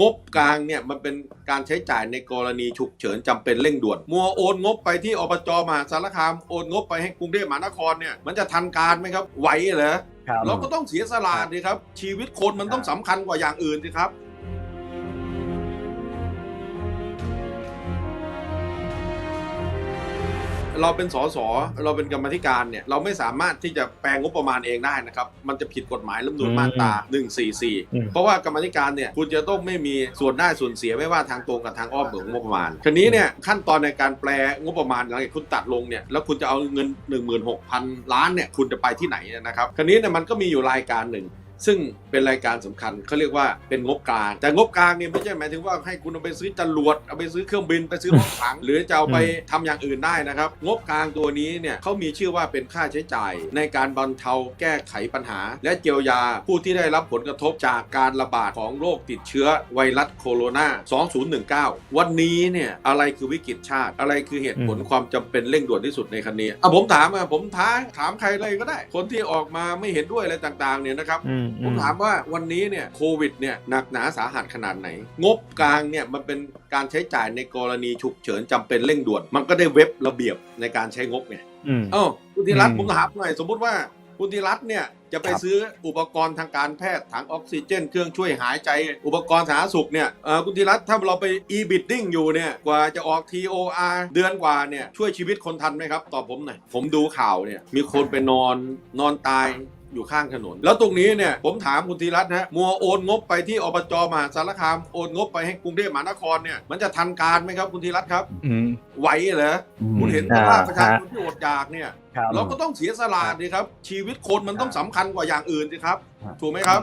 งบกลางเนี่ยมันเป็นการใช้จ่ายในกรณีฉุกเฉินจำเป็นเร่งด่วน มัวโอนงบไปที่อบจมหาสารคามโอนงบไปให้กรุงเทพมหานครเนี่ยมันจะทันการไหมครับไหวเหรอครับเราก็ต้องเสียสละดิครับ ชีวิตคนมันต้องสำคัญกว่าอย่างอื่นสิครับ เราเป็นสสเราเป็นกรรมาธิการเนี่ยเราไม่สามารถที่จะแปลงงบประมาณเองได้นะครับ มันจะผิดกฎหมายรัฐธรรมนูญมาตราอืม144 เพราะว่ากรรมาธิการเนี่ยคุณจะต้องไม่มีส่วนได้ส่วนเสียไม่ว่าทางตรงกับทางอ้อมของงบประมาณทีนี้เนี่ยขั้นตอนในการแปลงบประมาณหลังจากคุณตัดลงเนี่ยแล้วคุณจะเอาเงิน 16,000 ล้านเนี่ยคุณจะไปที่ไหนนะครับทีนี้เนี่ยมันก็มีอยู่รายการหนึ่ง ซึ่งเป็นรายการสำคัญเขาเรียกว่าเป็นงบกลาง แต่งบกลางเนี่ยไม่ใช่หมายถึงว่าให้คุณเอาไปซื้อจรวดเอาไปซื้อเครื่องบินไปซื้อรถถังหรือจะเอาไปทำอย่างอื่นได้นะครับ งบกลางตัวนี้เนี่ยเขามีชื่อว่าเป็นค่าใช้จ่าย ในการบรรเทาแก้ไขปัญหา และเยียวยาผู้ที่ได้รับผลกระทบจากการระบาดของโรคติดเชื้อไวรัสโคโรนา 2019 วันนี้เนี่ยอะไรคือวิกฤตชาติ อะไรคือเหตุผลความจำเป็นเร่งด่วนที่สุดในครั้งนี้อะผมถามอะผมท้าถามใครเลยก็ได้ คนที่ออกมาไม่เห็นด้วยอะไรต่างๆเนี่ยนะครับผมถามว่าวันนี้เนี่ยโควิดเนี่ยหนักหนาสาหัสขนาดไหน งบกลางเนี่ยมันเป็นการใช้จ่ายในกรณีฉุกเฉินจำเป็นเร่งด่วน มันก็ได้เว็บระเบียบในการใช้งบไงอืมเอ้าคุณธีรัตน์อืมผมถามหน่อยสมมุติว่าคุณธีรัตน์เนี่ยจะไปครับซื้ออุปกรณ์ทางการแพทย์ถังออกซิเจน เครื่องช่วยหายใจ อุปกรณ์สาธารณสุขเนี่ยเอ่อคุณธีรัตน์ถ้าเราไป e-bidding อยู่เนี่ยกว่าจะออก TOR เดือนกว่าเนี่ยช่วยชีวิตคนทันไหมครับ ตอบผมหน่อย ผมดูข่าวเนี่ยมีคนไปนอนนอนตาย อยู่ข้างถนน แล้วตรงนี้เนี่ยผมถามคุณธีรัตน์ฮะมัวโอนงบไปที่อบจมหาสารคามโอนงบไปให้กรุงเทพมหานครเนี่ยมันจะทันการไหมครับคุณธีรัตน์ครับอืมไหวเหรอคุณเห็นสภาพประชาชนที่อดอยากเนี่ยครับเราก็ต้องเสียสละสิครับ ชีวิตคนมันต้องสำคัญกว่าอย่างอื่นสิครับครับถูกไหมครับ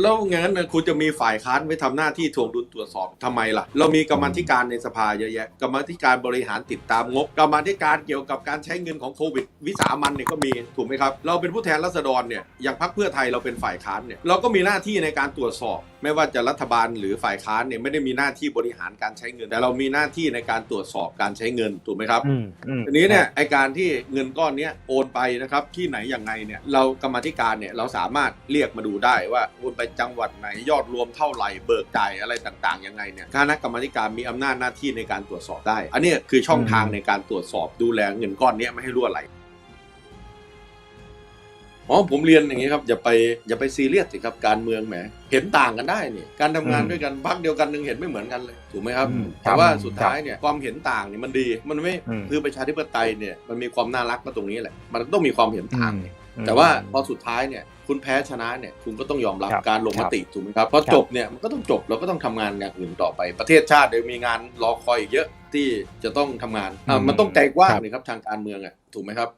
แล้วงั้นนะคุณจะมีฝ่ายค้านไว้ทำหน้าที่ทวงดุลตรวจสอบทำไมล่ะ เรามีกรรมธิการในสภาเยอะแยะกรรมธิการบริหารติดตามงบกรรมธิการเกี่ยวกับการใช้เงินของโควิด วิสามันเนี่ยก็มีถูกไหมครับ เราเป็นผู้แทนราษฎรเนี่ยอย่างพรรคเพื่อไทยเราเป็นฝ่ายค้านเนี่ยเราก็มีหน้าที่ในการตรวจสอบ ไม่ว่าจะรัฐบาลหรือฝ่ายค้านเนี่ยไม่ได้มีหน้าที่บริหารการใช้เงิน แต่เรามีหน้าที่ในการตรวจสอบการใช้เงินถูกไหมครับอืมอืมทีนี้เนี่ยไอการที่เงินก้อนเนี้ยโอนไปนะครับที่ไหนอย่างไงเนี่ยเรากรรมาธิการเนี่ยเราสามารถเรียกมาดูได้ว่าโอนไปจังหวัดไหนยอดรวมเท่าไหร่เบิกจ่ายอะไรต่างๆยังไงเนี่ยคณะกรรมาธิการมีอำนาจหน้าที่ในการตรวจสอบได้ อันเนี้ยคือช่องทางในการตรวจสอบดูแลเงินก้อนเนี้ยไม่ให้รั่วไหล อ๋อผมเรียนอย่างนี้ครับอย่าไปอย่าไปซีเรียสสิครับการเมืองแหมเห็นต่างกันได้นี่การทำงานด้วยกันพรรคเดียวกันหนึ่งเห็นไม่เหมือนกันเลยถูกไหมครับอืมแต่ว่าครับสุดท้ายเนี่ยความเห็นต่างเนี่ยมันดีมันไม่อืมคือประชาธิปไตยเนี่ยมันมีความน่ารักก็ตรงนี้แหละ มันต้องมีความเห็นต่างอืมแต่ว่าพอสุดท้ายเนี่ยคุณแพ้ชนะเนี่ยคุณก็ต้องยอมรับครับการลงมติถูกไหมครับพอจบเนี่ยมันก็ต้องจบเราก็ต้องทำงานอย่างอื่นต่อไปประเทศชาติเดี๋ยวมีงานรอคอยอีกเยอะที่จะต้องทำงานอะอืมมันต้องใจกว้างครับเลยครับทางการเมืองอะถูกไหมครับ